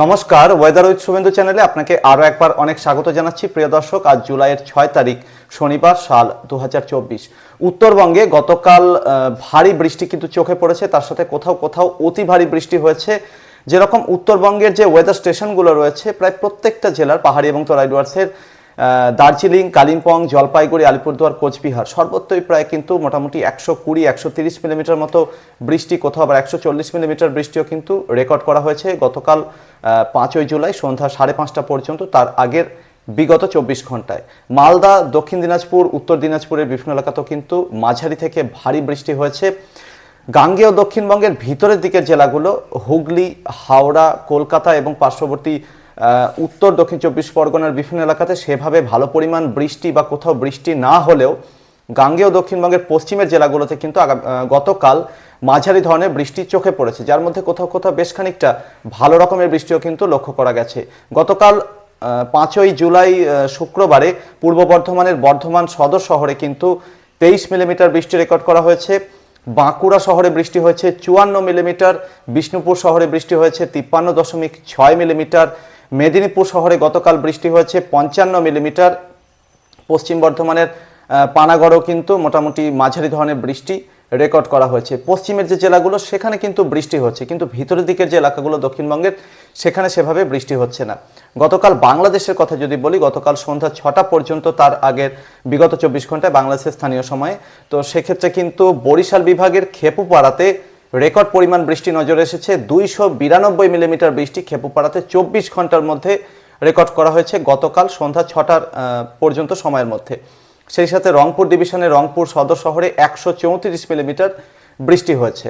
নমস্কার weather with Suvendu চ্যানেলে আপনাকে আরও একবার অনেক স্বাগত জানাচ্ছি। প্রিয় দর্শক, আজ জুলাইয়ের ছয় তারিখ, শনিবার, সাল দু হাজার চব্বিশ। উত্তরবঙ্গে গতকাল ভারী বৃষ্টি কিন্তু চোখে পড়েছে। তার সাথে কোথাও কোথাও অতি ভারী বৃষ্টি হয়েছে। যেরকম উত্তরবঙ্গের যে ওয়েদার স্টেশনগুলো রয়েছে, প্রায় প্রত্যেকটা জেলার পাহাড়ি এবং তরাই ডুয়ার্সের দার্জিলিং, কালিম্পং, জলপাইগুড়ি, আলিপুরদুয়ার, কোচবিহার, সর্বত্রই প্রায় কিন্তু মোটামুটি একশো কুড়ি, একশো তিরিশ মিলিমিটার মতো বৃষ্টি, কোথাও আবার একশো চল্লিশ মিলিমিটার বৃষ্টিও কিন্তু রেকর্ড করা হয়েছে। গতকাল পাঁচই জুলাই সন্ধ্যা সাড়ে পাঁচটা পর্যন্ত, তার আগের বিগত চব্বিশ ঘন্টায়। মালদা, দক্ষিণ দিনাজপুর, উত্তর দিনাজপুরের বিভিন্ন এলাকাতেও কিন্তু মাঝারি থেকে ভারী বৃষ্টি হয়েছে। গাঙ্গেয় দক্ষিণবঙ্গের ভিতরের দিকের জেলাগুলো, হুগলি, হাওড়া, কলকাতা এবং পার্শ্ববর্তী উত্তর, দক্ষিণ চব্বিশ পরগনার বিভিন্ন এলাকাতে সেভাবে ভালো পরিমাণ বৃষ্টি বা কোথাও বৃষ্টি না হলেও গাঙ্গেয় দক্ষিণবঙ্গের পশ্চিমের জেলাগুলোতে কিন্তু গতকাল মাঝারি ধরনের বৃষ্টি চোখে পড়েছে, যার মধ্যে কোথাও কোথাও বেশ খানিকটা ভালো রকমের বৃষ্টিও কিন্তু লক্ষ্য করা গেছে। গতকাল পাঁচই জুলাই শুক্রবারে পূর্ব বর্ধমানের বর্ধমান সদর শহরে কিন্তু তেইশ মিলিমিটার বৃষ্টি রেকর্ড করা হয়েছে। বাঁকুড়া শহরে বৃষ্টি হয়েছে চুয়ান্ন মিলিমিটার, বিষ্ণুপুর শহরে বৃষ্টি হয়েছে তিপ্পান্ন দশমিক ছয় মিলিমিটার মেদিনীপুর শহরে গতকাল বৃষ্টি হয়েছে পঞ্চান্ন মিলিমিটার। পশ্চিম বর্ধমানের পানাগড়ও কিন্তু মোটামুটি মাঝারি ধরনের বৃষ্টি রেকর্ড করা হয়েছে। পশ্চিমের যে জেলাগুলো, সেখানে কিন্তু বৃষ্টি হচ্ছে। কিন্তু ভিতরের দিকের যে এলাকাগুলো, দক্ষিণবঙ্গের, সেখানে সেভাবে বৃষ্টি হচ্ছে না। গতকাল বাংলাদেশের কথা যদি বলি, গতকাল সন্ধ্যা ছটা পর্যন্ত তার আগের বিগত চব্বিশ ঘন্টায় বাংলাদেশের স্থানীয় সময়ে। তো সেক্ষেত্রে কিন্তু বরিশাল বিভাগের খেপুপাড়াতে রেকর্ড পরিমাণ বৃষ্টি নজরে এসেছে। দুইশো বিরানব্বই মিলিমিটার বৃষ্টি খেপুপাড়াতে চব্বিশ ঘণ্টার মধ্যে রেকর্ড করা হয়েছে গতকাল সন্ধ্যা ছটার পর্যন্ত সময়ের মধ্যে। সেই সাথে রংপুর ডিভিশনে রংপুর সদর শহরে একশো চৌত্রিশ মিলিমিটার বৃষ্টি হয়েছে।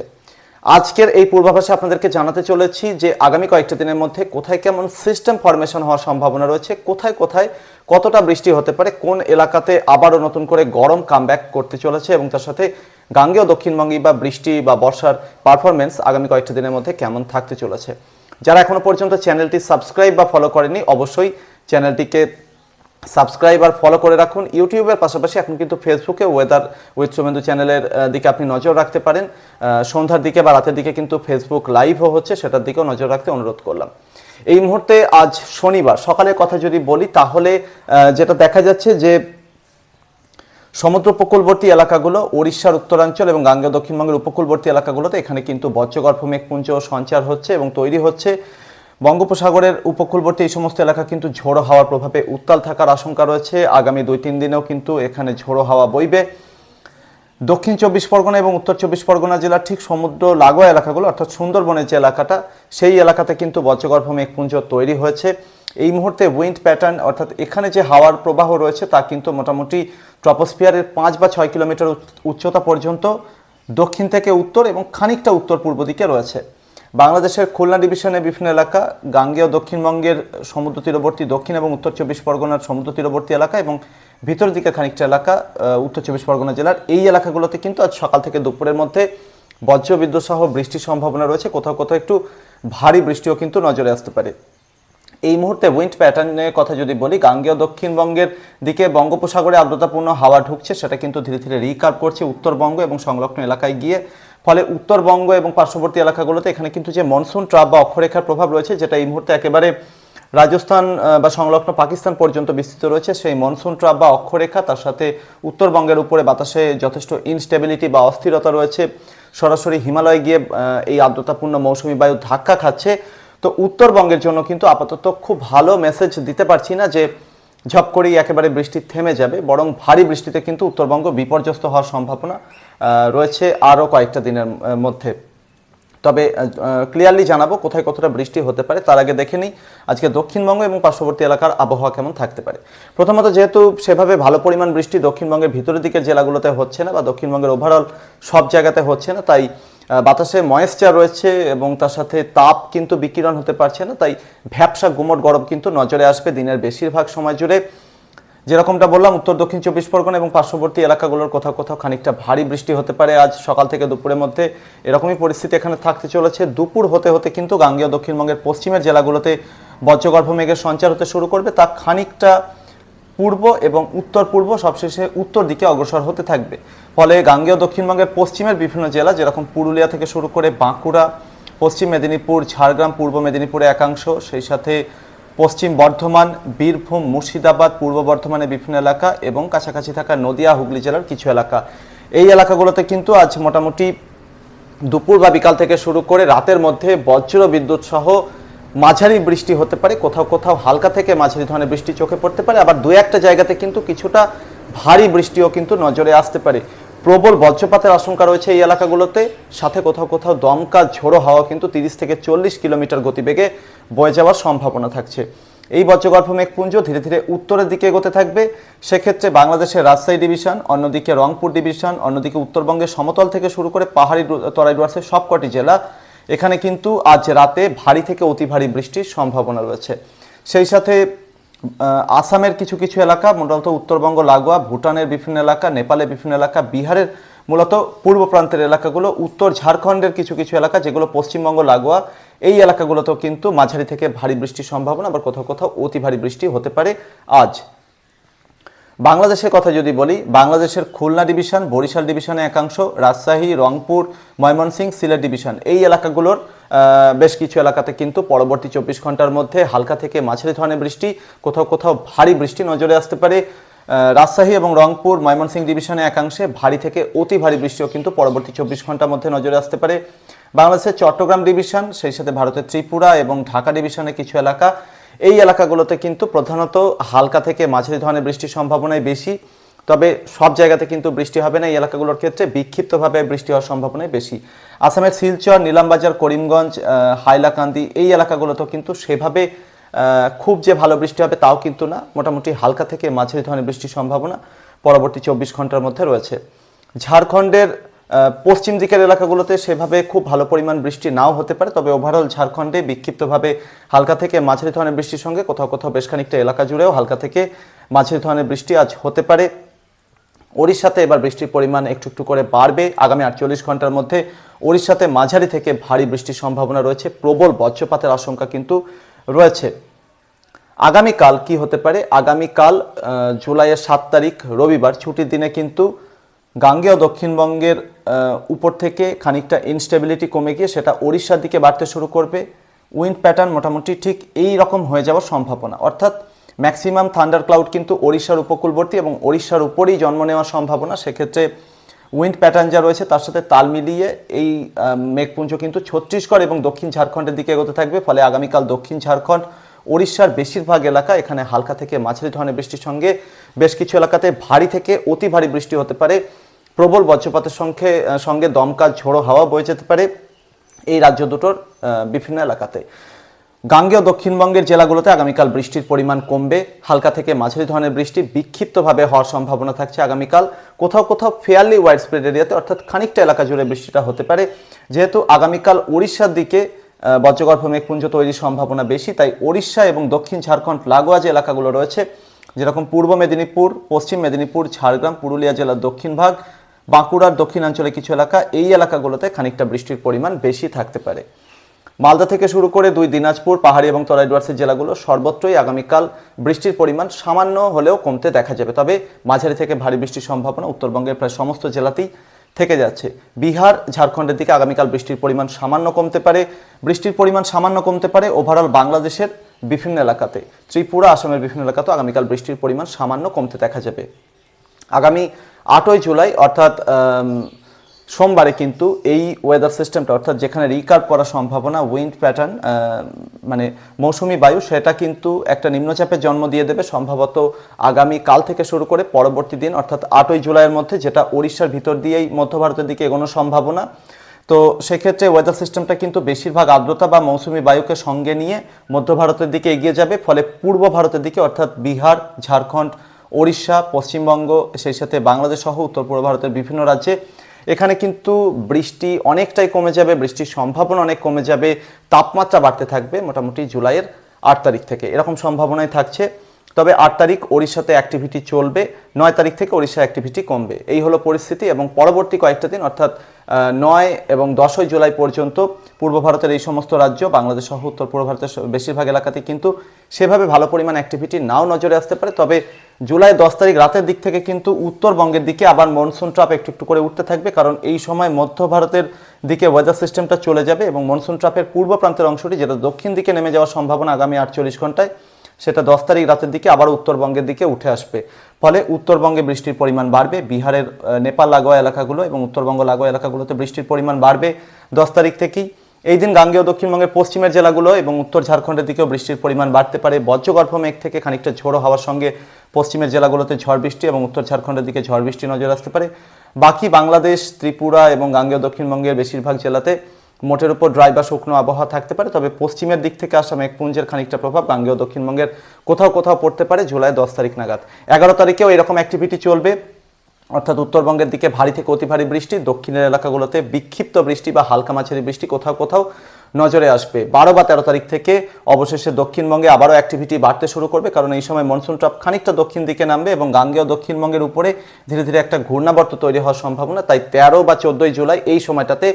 আজকের এই পূর্বাভাসে আপনাদেরকে জানাতে চলেছি যে আগামী কয়েকটা দিনের মধ্যে কোথায় কেমন সিস্টেম ফরমেশন হওয়ার সম্ভাবনা রয়েছে, কোথায় কোথায় কতটা বৃষ্টি হতে পারে, কোন এলাকাতে আবারও নতুন করে গরম কামব্যাক করতে চলেছে এবং তার সাথে গাঙ্গেয় দক্ষিণবঙ্গী বা বৃষ্টি বা বর্ষার পারফরমেন্স আগামী কয়েকটা দিনের মধ্যে কেমন থাকতে চলেছে। যারা এখনও পর্যন্ত চ্যানেলটি সাবস্ক্রাইব বা ফলো করেনি অবশ্যই চ্যানেলটিকে সাবস্ক্রাইব আর ফলো করে রাখুন। ইউটিউবের পাশাপাশি এখন কিন্তু ফেসবুকে ওয়েদার উইথ শুভেন্দু চ্যানেলের দিকে আপনি নজর রাখতে পারেন। সন্ধ্যার দিকে বা রাতের দিকে কিন্তু ফেসবুক লাইভও হচ্ছে, সেটার দিকেও নজর রাখতে অনুরোধ করলাম। এই মুহূর্তে আজ শনিবার, সকালের কথা যদি বলি, তাহলে যেটা দেখা যাচ্ছে যে সমুদ্র উপকূলবর্তী এলাকাগুলো, ওড়িশার উত্তরাঞ্চল এবং গাঙ্গেয় দক্ষিণবঙ্গের উপকূলবর্তী এলাকাগুলোতে এখানে কিন্তু বজ্রগর্ভ মেঘপুঞ্জ সঞ্চার হচ্ছে এবং তৈরি হচ্ছে। বঙ্গোপসাগরের উপকূলবর্তী এই সমস্ত এলাকা কিন্তু ঝোড়ো হাওয়ার প্রভাবে উত্তাল থাকার আশঙ্কা রয়েছে। আগামী দুই তিন দিনেও কিন্তু এখানে ঝোড়ো হাওয়া বইবে। দক্ষিণ চব্বিশ পরগনা এবং উত্তর চব্বিশ পরগনা জেলার ঠিক সমুদ্র লাগোয়া এলাকাগুলো, অর্থাৎ সুন্দরবনের যে এলাকাটা, সেই এলাকাতে কিন্তু বজ্রগর্ভ মেঘপুঞ্জ তৈরি হয়েছে। এই মুহূর্তে উইন্ড প্যাটার্ন, অর্থাৎ এখানে যে হাওয়ার প্রবাহ রয়েছে, তা কিন্তু মোটামুটি ট্রপোস্ফিয়ারের পাঁচ বা ছয় কিলোমিটার উচ্চতা পর্যন্ত দক্ষিণ থেকে উত্তর এবং খানিকটা উত্তর পূর্ব দিকে রয়েছে। বাংলাদেশের খুলনা ডিভিশনের বিভিন্ন এলাকা, গাঙ্গেয় দক্ষিণবঙ্গের সমুদ্র তীরবর্তী দক্ষিণ এবং উত্তর চব্বিশ পরগনার সমুদ্র তীরবর্তী এলাকা এবং ভিতর দিকে খানিকটা এলাকা উত্তর চব্বিশ পরগনা জেলার এই এলাকাগুলোতে কিন্তু আজ সকাল থেকে দুপুরের মধ্যে বজ্রবিদ্যুৎ সহ বৃষ্টির সম্ভাবনা রয়েছে। কোথাও কোথাও একটু ভারী বৃষ্টিও কিন্তু নজরে আসতে পারে। এই মুহূর্তে উইন্ড প্যাটার্নের কথা যদি বলি, গাঙ্গেয় দক্ষিণবঙ্গের দিকে বঙ্গোপসাগরে আর্দ্রতাপূর্ণ হাওয়া ঢুকছে, সেটা কিন্তু ধীরে ধীরে রিকার্ভ করছে উত্তরবঙ্গ এবং সংলগ্ন এলাকায় গিয়ে। ফলে উত্তরবঙ্গ এবং পার্শ্ববর্তী এলাকাগুলোতে এখানে কিন্তু যে মনসুন ট্রাপ বা অক্ষরেখার প্রভাব রয়েছে, যেটা এই মুহূর্তে একেবারে রাজস্থান বা সংলগ্ন পাকিস্তান পর্যন্ত বিস্তৃত রয়েছে, সেই মনসুন ট্রাপ বা অক্ষরেখা, তার সাথে উত্তরবঙ্গের উপরে বাতাসে যথেষ্ট ইনস্টেবিলিটি বা অস্থিরতা রয়েছে। সরাসরি হিমালয়ে গিয়ে এই আর্দ্রতাপূর্ণ মৌসুমী বায়ু ধাক্কা খাচ্ছে। তো উত্তরবঙ্গের জন্য কিন্তু আপাতত খুব ভালো মেসেজ দিতে পারছি না যে ঝপ করেই একেবারে বৃষ্টি থেমে যাবে, বরং ভারী বৃষ্টিতে কিন্তু উত্তরবঙ্গ বিপর্যস্ত হওয়ার সম্ভাবনা রয়েছে আরও কয়েকটা দিনের মধ্যে। তবে ক্লিয়ারলি জানাব কোথায় কতটা বৃষ্টি হতে পারে, তার আগে দেখে নিই আজকে দক্ষিণবঙ্গ এবং পার্শ্ববর্তী এলাকার আবহাওয়া কেমন থাকতে পারে। প্রথমত যেহেতু সেভাবে ভালো পরিমাণ বৃষ্টি দক্ষিণবঙ্গের ভিতরের দিকের জেলাগুলোতে হচ্ছে না বা দক্ষিণবঙ্গের ওভারঅল সব জায়গাতে হচ্ছে না, তাই বাতাসে ময়েশ্চার রয়েছে এবং তার সাথে তাপ কিন্তু বিকিরণ হতে পারছে না, তাই ভ্যাপসা গুমট গরম কিন্তু নজরে আসবে দিনের বেশিরভাগ সময় জুড়ে। যেরকমটা বললাম, উত্তর, দক্ষিণ, চব্বিশ পরগনা এবং পার্শ্ববর্তী এলাকাগুলোর কোথাও কোথাও খানিকটা ভারী বৃষ্টি হতে পারে। আজ সকাল থেকে দুপুরের মধ্যে এরকমই পরিস্থিতি এখানে থাকতে চলেছে। দুপুর হতে হতে কিন্তু গাঙ্গেয় দক্ষিণবঙ্গের পশ্চিমের জেলাগুলোতে বজ্রগর্ভ মেঘের সঞ্চার হতে শুরু করবে। তা খানিকটা পূর্ব এবং উত্তর পূর্ব সবশেষে উত্তর দিকে অগ্রসর হতে থাকবে। ফলে গাঙ্গেয় দক্ষিণবঙ্গের পশ্চিমের বিভিন্ন জেলা, যেরকম পুরুলিয়া থেকে শুরু করে বাঁকুড়া, পশ্চিম মেদিনীপুর, ঝাড়গ্রাম, পূর্ব মেদিনীপুরে একাংশ, সেই সাথে পশ্চিম বর্ধমান, বীরভূম, মুর্শিদাবাদ, পূর্ব বর্ধমানের বিভিন্ন এলাকা এবং কাছাকাছি থাকা নদিয়া, হুগলি জেলার কিছু এলাকা। এই এলাকাগুলোতে কিন্তু আজ মোটামুটি দুপুর বা বিকাল থেকে শুরু করে রাতের মধ্যে বজ্র বিদ্যুৎ সহ মাঝারি বৃষ্টি হতে পারে, কোথাও কোথাও হালকা থেকে মাঝারি ধরনের বৃষ্টি চোখে পড়তে পারে, আবার দু একটা জায়গাতে কিন্তু কিছুটা ভারী বৃষ্টিও কিন্তু নজরে আসতে পারে। প্রবল বজ্রপাতের আশঙ্কা রয়েছে এই এলাকাগুলোতে, সাথে কোথাও কোথাও দমকা, ঝোড়ো হাওয়া কিন্তু তিরিশ থেকে চল্লিশ কিলোমিটার গতিবেগে বয়ে যাওয়ার সম্ভাবনা থাকছে। এই বজ্রগর্ভ মেঘপুঞ্জ ধীরে ধীরে উত্তরের দিকে এগোতে থাকবে। সেক্ষেত্রে বাংলাদেশের রাজশাহী ডিভিশন, অন্যদিকে রংপুর ডিভিশন, অন্যদিকে উত্তরবঙ্গের সমতল থেকে শুরু করে পাহাড়ি তরাই ডুয়ার্সের সবকটি জেলা এখানে কিন্তু আজ রাতে ভারী থেকে অতি ভারী বৃষ্টির সম্ভাবনা রয়েছে। সেই সাথে আসামের কিছু কিছু এলাকা, মূলত উত্তরবঙ্গ, লাগোয়া, ভুটানের বিভিন্ন এলাকা, নেপালের বিভিন্ন এলাকা, বিহারের মূলত পূর্ব প্রান্তের এলাকাগুলো, উত্তর ঝাড়খণ্ডের কিছু কিছু এলাকা, যেগুলো পশ্চিমবঙ্গ, লাগোয়া, এই এলাকাগুলোতেও কিন্তু মাঝারি থেকে ভারী বৃষ্টির সম্ভাবনা, আবার কোথাও কোথাও অতি ভারী বৃষ্টি হতে পারে আজ। বাংলাদেশের কথা যদি বলি, বাংলাদেশের খুলনা ডিভিশন, বরিশাল ডিভিশনে একাংশ, রাজশাহী, রংপুর, ময়মনসিংহ, সিলেট ডিভিশন, এই এলাকাগুলোর বেশ কিছু এলাকাতে কিন্তু পরবর্তী চব্বিশ ঘণ্টার মধ্যে হালকা থেকে মাঝারি ধরনের বৃষ্টি, কোথাও কোথাও ভারী বৃষ্টি নজরে আসতে পারে। রাজশাহী এবং রংপুর, ময়মনসিংহ ডিভিশনে একাংশে ভারী থেকে অতি ভারী বৃষ্টিও কিন্তু পরবর্তী চব্বিশ ঘণ্টার মধ্যে নজরে আসতে পারে। বাংলাদেশের চট্টগ্রাম ডিভিশন, সেই সাথে ভারতের ত্রিপুরা এবং ঢাকা ডিভিশনের কিছু এলাকা এই এলাকাগুলোতে কিন্তু প্রধানত হালকা থেকে মাঝারি ধরনের বৃষ্টির সম্ভাবনাই বেশি, তবে সব জায়গাতে কিন্তু বৃষ্টি হবে না। এই এলাকাগুলোর ক্ষেত্রে বিক্ষিপ্তভাবে বৃষ্টি হওয়ার সম্ভাবনাই বেশি। আসামের শিলচর, নীলামবাজার, করিমগঞ্জ হাইলাকান্দি এই এলাকাগুলোতেও কিন্তু সেভাবে খুব যে ভালো বৃষ্টি হবে তাও কিন্তু না। মোটামুটি হালকা থেকে মাঝারি ধরনের বৃষ্টির সম্ভাবনা পরবর্তী চব্বিশ ঘণ্টার মধ্যে রয়েছে। ঝাড়খণ্ডের পশ্চিম দিকের এলাকাগুলোতে সেভাবে খুব ভালো পরিমাণ বৃষ্টি নাও হতে পারে, তবে ওভারঅল ঝাড়খণ্ডে বিক্ষিপ্তভাবে হালকা থেকে মাঝারি ধরনের বৃষ্টির সঙ্গে কোথাও কোথাও বেশ খানিকটা এলাকা জুড়েও হালকা থেকে মাঝারি ধরনের বৃষ্টি আজ হতে পারে। ওড়িশাতে এবার বৃষ্টির পরিমাণ একটু একটু করে বাড়বে। আগামী আটচল্লিশ ঘণ্টার মধ্যে ওড়িশাতে মাঝারি থেকে ভারী বৃষ্টির সম্ভাবনা রয়েছে। প্রবল বজ্রপাতের আশঙ্কা কিন্তু রয়েছে। আগামীকাল কি হতে পারে? আগামীকাল জুলাইয়ের সাত তারিখ রবিবার, ছুটির দিনে কিন্তু গাঙ্গেয় দক্ষিণবঙ্গের উপর থেকে খানিকটা ইনস্টেবিলিটি কমে গিয়ে সেটা ওড়িশার দিকে বাড়তে শুরু করবে। উইন্ড প্যাটার্ন মোটামুটি ঠিক এই রকম হয়ে যাওয়ার সম্ভাবনা। অর্থাৎ ম্যাক্সিমাম থান্ডার ক্লাউড কিন্তু ওড়িশার উপকূলবর্তী এবং ওড়িশার উপরেই জন্ম নেওয়ার সম্ভাবনা। সেক্ষেত্রে উইন্ড প্যাটার্ন যা রয়েছে তার সাথে তাল মিলিয়ে এই মেঘপুঞ্জ কিন্তু ছত্তিশগড় এবং দক্ষিণ ঝাড়খণ্ডের দিকে এগোতে থাকবে। ফলে আগামীকাল দক্ষিণ ঝাড়খণ্ড ওড়িশার বেশিরভাগ এলাকা এখানে হালকা থেকে মাঝারি ধরনের বৃষ্টির সঙ্গে বেশ কিছু এলাকাতে ভারী থেকে অতি ভারী বৃষ্টি হতে পারে। প্রবল বজ্রপাতের সঙ্গে সঙ্গে দমকা ঝোড়ো হাওয়া বয়ে যেতে পারে এই রাজ্য দুটোর বিভিন্ন এলাকাতে। গাঙ্গেয় দক্ষিণবঙ্গের জেলাগুলোতে আগামীকাল বৃষ্টির পরিমাণ কমবে। হালকা থেকে মাঝারি ধরনের বৃষ্টি বিক্ষিপ্তভাবে হওয়ার সম্ভাবনা থাকছে আগামীকাল। কোথাও কোথাও ফেয়ারলি ওয়াইড স্প্রেড এরিয়াতে অর্থাৎ খানিকটা এলাকা জুড়ে বৃষ্টিটা হতে পারে। যেহেতু আগামীকাল উড়িষ্যার দিকে বজ্রগর্ভ মেঘপুঞ্জ তৈরির সম্ভাবনা বেশি, তাই ওড়িশা এবং দক্ষিণ ঝাড়খণ্ড, লাগোয়া যে এলাকাগুলো রয়েছে, যেরকম পূর্ব মেদিনীপুর, পশ্চিম মেদিনীপুর, ঝাড়গ্রাম, পুরুলিয়া জেলার দক্ষিণ ভাগ বাঁকুড়ার দক্ষিণাঞ্চলে কিছু এলাকা, এই এলাকাগুলোতে খানিকটা বৃষ্টির পরিমাণ বেশি থাকতে পারে। মালদা থেকে শুরু করে দুই দিনাজপুর, পাহাড়ি এবং তরাই ডুয়ার্সের জেলাগুলো সর্বত্রই আগামীকাল বৃষ্টির পরিমাণ সামান্য হলেও কমতে দেখা যাবে। তবে মাঝারি থেকে ভারী বৃষ্টির সম্ভাবনা উত্তরবঙ্গের প্রায় সমস্ত জেলাতেই থেকে যাচ্ছে। বিহার, ঝাড়খণ্ডের দিকে আগামীকাল বৃষ্টির পরিমাণ সামান্য কমতে পারে। বৃষ্টির পরিমাণ সামান্য কমতে পারে ওভারঅল বাংলাদেশের বিভিন্ন এলাকাতে। ত্রিপুরা, আসামের বিভিন্ন এলাকাতেও আগামীকাল বৃষ্টির পরিমাণ সামান্য কমতে দেখা যাবে। আগামী আটই জুলাই, অর্থাৎ সোমবারে কিন্তু এই ওয়েদার সিস্টেমটা অর্থাৎ যেখানে রিকার্ভ করার সম্ভাবনা উইন্ড প্যাটার্ন মানে মৌসুমি বায়ু, সেটা কিন্তু একটা নিম্নচাপের জন্ম দিয়ে দেবে। সম্ভবত আগামী কাল থেকে শুরু করে পরবর্তী দিন, অর্থাৎ আটই জুলাইয়ের মধ্যে, যেটা ওড়িশার ভিতর দিয়েই মধ্য ভারতের দিকে এগোনোর সম্ভাবনা। তো সেক্ষেত্রে ওয়েদার সিস্টেমটা কিন্তু বেশিরভাগ আর্দ্রতা বা মৌসুমি বায়ুকে সঙ্গে নিয়ে মধ্য ভারতের দিকে এগিয়ে যাবে। ফলে পূর্ব ভারতের দিকে, অর্থাৎ বিহার, ঝাড়খণ্ড ওড়িশা, পশ্চিমবঙ্গ, সেই সাথে বাংলাদেশ সহ উত্তর পূর্ব ভারতের বিভিন্ন রাজ্যে। এখানে কিন্তু বৃষ্টি অনেকটাই কমে যাবে, বৃষ্টির সম্ভাবনা অনেক কমে যাবে, তাপমাত্রা বাড়তে থাকবে মোটামুটি জুলাইয়ের আট তারিখ থেকে। এরকম সম্ভাবনাই থাকছে। তবে আট তারিখ ওড়িশাতে অ্যাক্টিভিটি চলবে, নয় তারিখ থেকে ওড়িশা অ্যাক্টিভিটি কমবে। এই হলো পরিস্থিতি এবং পরবর্তী কয়েকটা দিন, অর্থাৎ নয় এবং দশই জুলাই পর্যন্ত পূর্ব ভারতের এই সমস্ত রাজ্য, বাংলাদেশ সহ উত্তর পূর্ব ভারতের বেশিরভাগ এলাকাতে কিন্তু সেভাবে ভালো পরিমাণ অ্যাক্টিভিটি নাও নজরে আসতে পারে। তবে জুলাই দশ তারিখ রাতের দিক থেকে কিন্তু উত্তরবঙ্গের দিকে আবার মনসুন ট্রাপ একটু একটু করে উঠতে থাকবে, কারণ এই সময় মধ্য ভারতের দিকে ওয়েদার সিস্টেমটা চলে যাবে এবং মনসুন ট্রাপের পূর্ব প্রান্তের অংশটি, যেটা দক্ষিণ দিকে নেমে যাওয়ার সম্ভাবনা আগামী আটচল্লিশ ঘন্টায়, সেটা দশ তারিখ রাতের দিকে আবার উত্তরবঙ্গের দিকে উঠে আসবে। ফলে উত্তরবঙ্গে বৃষ্টির পরিমাণ বাড়বে, বিহারের নেপাল, লাগোয়া এলাকাগুলো এবং উত্তরবঙ্গ, লাগোয়া এলাকাগুলোতে বৃষ্টির পরিমাণ বাড়বে দশ তারিখ থেকেই। এই দিন গাঙ্গেয় দক্ষিণবঙ্গের পশ্চিমের জেলাগুলো এবং উত্তর ঝাড়খণ্ডের দিকেও বৃষ্টির পরিমাণ বাড়তে পারে। বজ্রগর্ভ মেঘ থেকে খানিকটা ঝোড়ো হওয়ার সঙ্গে পশ্চিমের জেলাগুলোতে ঝড় বৃষ্টি এবং উত্তর ঝাড়খণ্ডের দিকে ঝড় বৃষ্টি নজর আসতে পারে। বাকি বাংলাদেশ, ত্রিপুরা এবং গাঙ্গেয় দক্ষিণবঙ্গের বেশিরভাগ জেলাতে মোটের উপর ড্রাই বা শুকনো আবহাওয়া থাকতে পারে, তবে পশ্চিমের দিক থেকে আসা মেঘপুঞ্জের খানিকটা প্রভাব গাঙ্গেয় দক্ষিণবঙ্গের কোথাও কোথাও পড়তে পারে জুলাই দশ তারিখ নাগাদ। এগারো তারিখেও এরকম অ্যাক্টিভিটি চলবে। অর্থাৎ উত্তরবঙ্গের দিকে ভারী থেকে অতি ভারী বৃষ্টি, দক্ষিণের এলাকাগুলোতে বিক্ষিপ্ত বৃষ্টি বা হালকা মাঝারি বৃষ্টি কোথাও কোথাও নজরে আসবে। বারো বা তেরো তারিখ থেকে অবশেষে দক্ষিণবঙ্গে আবারও অ্যাক্টিভিটি বাড়তে শুরু করবে, কারণ এই সময় মনসুন ট্রাপ খানিকটা দক্ষিণ দিকে নামবে এবং গাঙ্গেয় দক্ষিণবঙ্গের উপরে ধীরে ধীরে একটা ঘূর্ণাবর্ত তৈরি হওয়ার সম্ভাবনা। তাই তেরো বা চোদ্দোই জুলাই এই সময়টাতে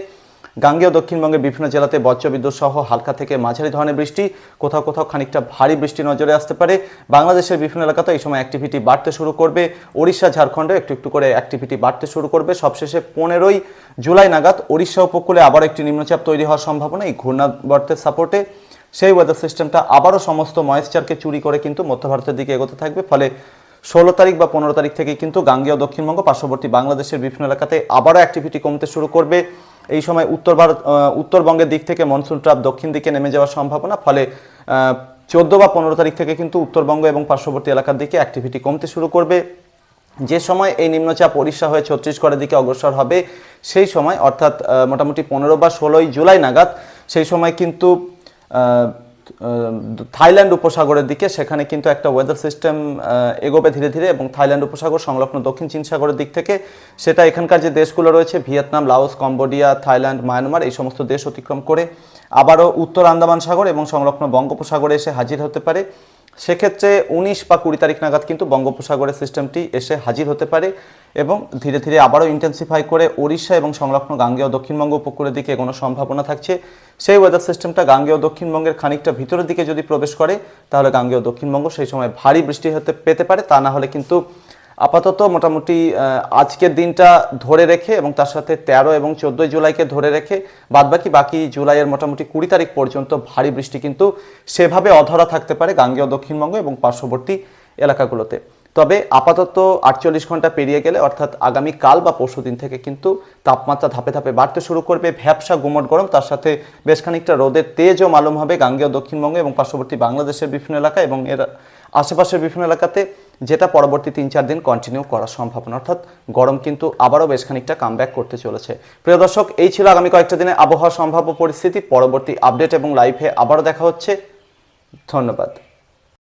গাঙ্গেয় দক্ষিণবঙ্গের বিভিন্ন জেলাতে বজ্রবিদ্যুৎ সহ হালকা থেকে মাঝারি ধরনের বৃষ্টি। কোথাও কোথাও খানিকটা ভারী বৃষ্টি নজরে আসতে পারে। বাংলাদেশের বিভিন্ন এলাকাতে এই সময় অ্যাক্টিভিটি বাড়তে শুরু করবে। ওড়িশা, ঝাড়খণ্ডে একটু একটু করে অ্যাক্টিভিটি বাড়তে শুরু করবে। সবশেষে পনেরোই জুলাই নাগাদ ওড়িশা উপকূলে আবার একটি নিম্নচাপ তৈরি হওয়ার সম্ভাবনা এই ঘূর্ণাবর্তের সাপোর্টে। সেই ওয়েদার সিস্টেমটা আবারও সমস্ত ময়েশ্চারকে চুরি করে কিন্তু মধ্য ভারতের দিকে এগোতে থাকবে। ফলে ষোলো তারিখ বা পনেরো তারিখ থেকে কিন্তু গাঙ্গেয় দক্ষিণবঙ্গ পার্শ্ববর্তী বাংলাদেশের বিভিন্ন এলাকাতে আবারও অ্যাক্টিভিটি কমতে শুরু করবে। এই সময় উত্তর ভারত উত্তরবঙ্গের দিক থেকে মনসুন ট্রাপ দক্ষিণ দিকে নেমে যাওয়ার সম্ভাবনা, ফলে চোদ্দ বা পনেরো তারিখ থেকে কিন্তু উত্তরবঙ্গ এবং পার্শ্ববর্তী এলাকার দিকে অ্যাক্টিভিটি কমতে শুরু করবে। যে সময় এই নিম্নচাপ ওড়িশা হয়ে ছত্তিশগড়ের দিকে অগ্রসর হবে, সেই সময়, অর্থাৎ মোটামুটি পনেরো বা ষোলোই জুলাই নাগাদ, সেই সময় কিন্তু থাইল্যান্ড উপসাগরের দিকে, সেখানে কিন্তু একটা ওয়েদার সিস্টেম এগোবে ধীরে ধীরে এবং থাইল্যান্ড উপসাগর সংলগ্ন দক্ষিণ চীন সাগরের দিক থেকে সেটা এখানকার যে দেশগুলো রয়েছে, Vietnam, Laos, Cambodia, Thailand, Myanmar, এই সমস্ত দেশ অতিক্রম করে আবারও উত্তর আন্দামান সাগর এবং সংলগ্ন বঙ্গোপসাগরে এসে হাজির হতে পারে। সেক্ষেত্রে উনিশ বা কুড়ি তারিখ নাগাদ কিন্তু বঙ্গোপসাগরের সিস্টেমটি এসে হাজির হতে পারে এবং ধীরে ধীরে আবারও ইন্টেন্সিফাই করে ওড়িশা এবং সংলগ্ন গাঙ্গেয় দক্ষিণবঙ্গ উপকূলের দিকে এগোনোর সম্ভাবনা থাকছে। সেই ওয়েদার সিস্টেমটা গাঙ্গেয় দক্ষিণবঙ্গের খানিকটা ভিতরের দিকে যদি প্রবেশ করে, তাহলে গাঙ্গেয় দক্ষিণবঙ্গ সেই সময় ভারী বৃষ্টি হতে পেতে পারে। তা না হলে কিন্তু আপাতত মোটামুটি আজকের দিনটা ধরে রেখে এবং তার সাথে তেরো এবং চোদ্দোই জুলাইকে ধরে রেখে বাদবাকি বাকি জুলাইয়ের মোটামুটি কুড়ি তারিখ পর্যন্ত ভারী বৃষ্টি কিন্তু সেভাবে অধরা থাকতে পারে গাঙ্গেয় দক্ষিণবঙ্গ এবং পার্শ্ববর্তী এলাকাগুলোতে। তবে আপাতত আটচল্লিশ ঘণ্টা পেরিয়ে গেলে অর্থাৎ আগামী কাল বা পরশু দিন থেকে কিন্তু তাপমাত্রা ধাপে ধাপে বাড়তে শুরু করবে, ভ্যাবসা গুমট গরম, তার সাথে বেশ খানিকটা রোদের তেজও মালুম হবে গাঙ্গেয় দক্ষিণবঙ্গ এবং পার্শ্ববর্তী বাংলাদেশের বিভিন্ন এলাকা এবং এর আশেপাশের বিভিন্ন এলাকাতে। যেটা পরবর্তী তিন চার দিন কন্টিনিউ করা সম্ভব সম্ভাবনা অর্থাৎ গরম কিন্তু আবারও বেশ খানিকটা কামব্যাক করতে চলেছে। প্রিয় দর্শক, এই ছিল আগামী কয়েকটা দিনে আবহাওয়া সম্ভাব্য পরিস্থিতি। পরবর্তী আপডেট এবং লাইভে আবারও দেখা হচ্ছে। ধন্যবাদ।